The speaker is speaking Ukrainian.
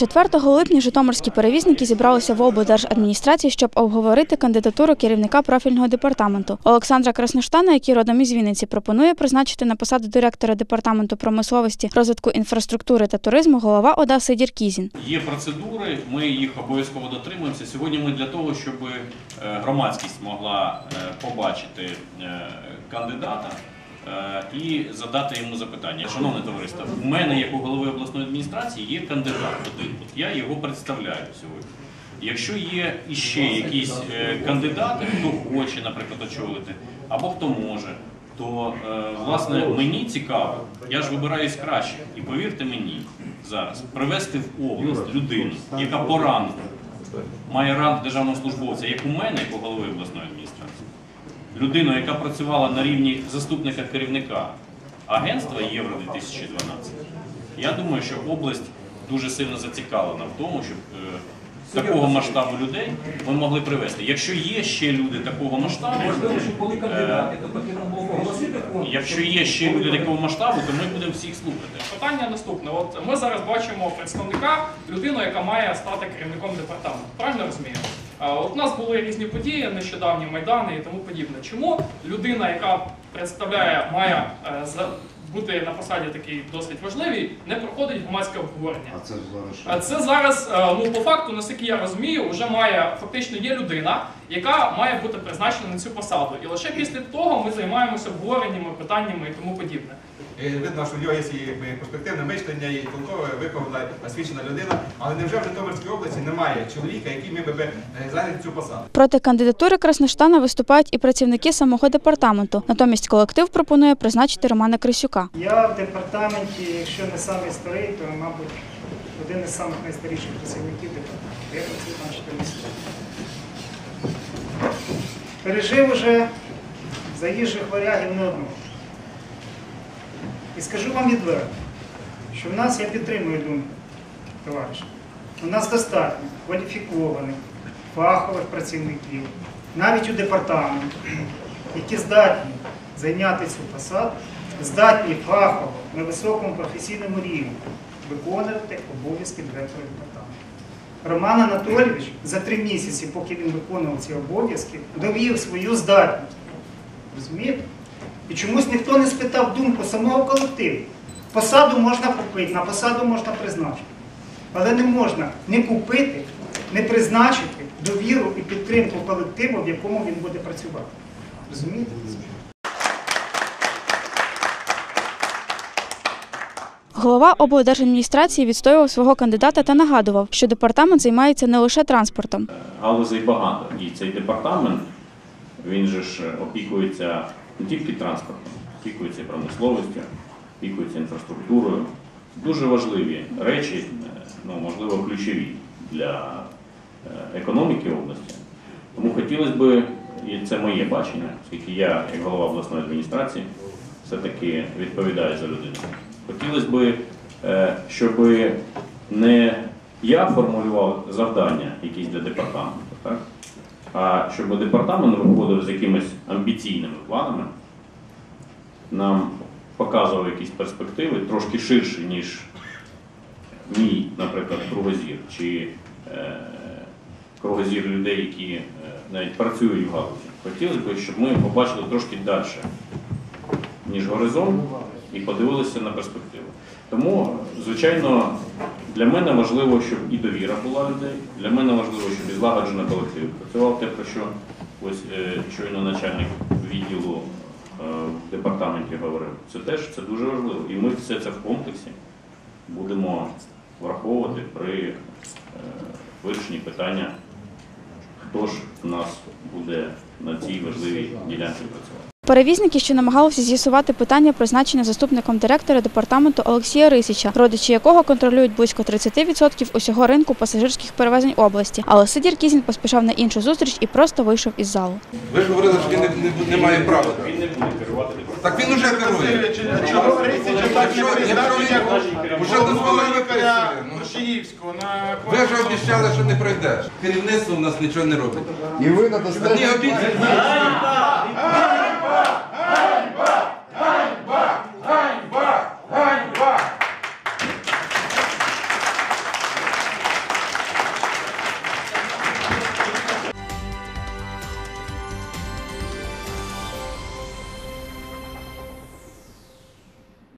4 липня житомирські перевізники зібралися в облдержадміністрації, щоб обговорити кандидатуру керівника профільного департаменту. Олександра Красноштана, який родом із Вінниці, пропонує призначити на посаду директора департаменту промисловості, розвитку інфраструктури та туризму голова ОДА Сидір Кізін. Є процедури, ми їх обов'язково дотримуємося. Сьогодні ми для того, щоб е, громадськість могла е, побачити е, кандидата і задати йому запитання. Шановне товариство, у мене, як у голови обласної адміністрації, є кандидат один. От я його представляю сьогодні. Якщо є іще якісь е, кандидати, хто хоче, наприклад, очолити, або хто може, то е, власне мені цікаво, я ж вибираюсь краще. І повірте мені зараз, привести в область людину, яка по рангу має ранг державного службовця, як у мене, як у голови обласної адміністрації, людину, яка працювала на рівні заступника керівника агентства Євро 2012, я думаю, що область дуже сильно зацікавлена в тому, щоб е, такого масштабу людей ми могли привести. Якщо є ще люди такого масштабу, Можливо, що коли е, кандидати, то оголосити конкурс. якщо є ще люди такого масштабу, то ми будемо всіх слухати. Питання наступне. От ми зараз бачимо представника, людину, яка має стати керівником департаменту. Правильно розумію? От у нас були різні події, нещодавні майдани і тому подібне. Чому людина, яка представляє, має е, бути на посаді такий досить важливий, не проходить громадське обговорення? А це зараз що? Це зараз, е, ну по факту, наскільки я розумію, вже має фактично є людина, яка має бути призначена на цю посаду. І лише після того ми займаємося обговореннями, питаннями і тому подібне. Видно, що в нього є перспективне мислення, і толкове, вихована, освічена людина. Але невже в Житомирській області немає чоловіка, який міг би е, зайняти цю посаду? Проти кандидатури Красноштана виступають і працівники самого департаменту. Натомість колектив пропонує призначити Романа Крисюка. Я в департаменті, якщо не самий старий, то, мабуть, один із самих найстаріших працівників департаменту. Я працюю там 14 років. Пережив уже заїжджих варягів не одного. І скажу вам відверто, що в нас, я підтримую думку, товариша, у нас достатньо кваліфікованих, фахових працівників, навіть у департаменті, які здатні зайняти цю посаду, здатні фахово на високому професійному рівні виконувати обов'язки директора департаменту. Роман Анатолійович за три місяці, поки він виконував ці обов'язки, довів свою здатність. Розумієте? І чомусь ніхто не спитав думку самого колективу. Посаду можна купити, на посаду можна призначити. Але не можна не купити, не призначити довіру і підтримку колективу, в якому він буде працювати. Розумієте? Голова облдержадміністрації відстоював свого кандидата та нагадував, що департамент займається не лише транспортом. галузей багато. І цей департамент, він же ж опікується не тільки транспортом, опікується промисловістю, опікується інфраструктурою. Дуже важливі речі, е, ну, можливо, ключові для е, економіки області. Тому хотілося б, і це моє бачення, оскільки я, як голова обласної адміністрації, все-таки відповідаю за людину. Хотілося б, е, щоб не я формулював завдання якісь для департаменту, так? а щоб департамент виходив з якимись амбіційними планами, нам показував якісь перспективи трошки ширші, ніж мій, наприклад, кругозір, чи е, кругозір людей, які е, навіть працюють в галузі. Хотілося б, щоб ми побачили трошки далі, ніж горизонт, і подивилися на перспективу. Тому, звичайно, для мене важливо, щоб і довіра була людей. Для мене важливо, щоб і злагоджено колектив працював те, про що ось е, щойно начальник відділу е, в департаменті говорив. Це теж це дуже важливо. І ми все це в комплексі будемо враховувати при е, вирішенні питання, хто ж у нас буде на цій важливій ділянці працювати. Перевізники, що намагалися з'ясувати питання призначення заступником директора департаменту Олексія Рисіча, родичі якого контролюють близько 30% усього ринку пасажирських перевезень області. Але Сидір Кізін поспішав на іншу зустріч і просто вийшов із залу. Ви ж говорили, що він не, не, не має права. Він не буде керувати. Так він уже керує. Чого Рисича так він вже дозволили виписує. ну. Шиївського на Ви ж обіцяли, що не пройдеш. Керівництво у нас нічого не робить. І ви надасте обіцянки.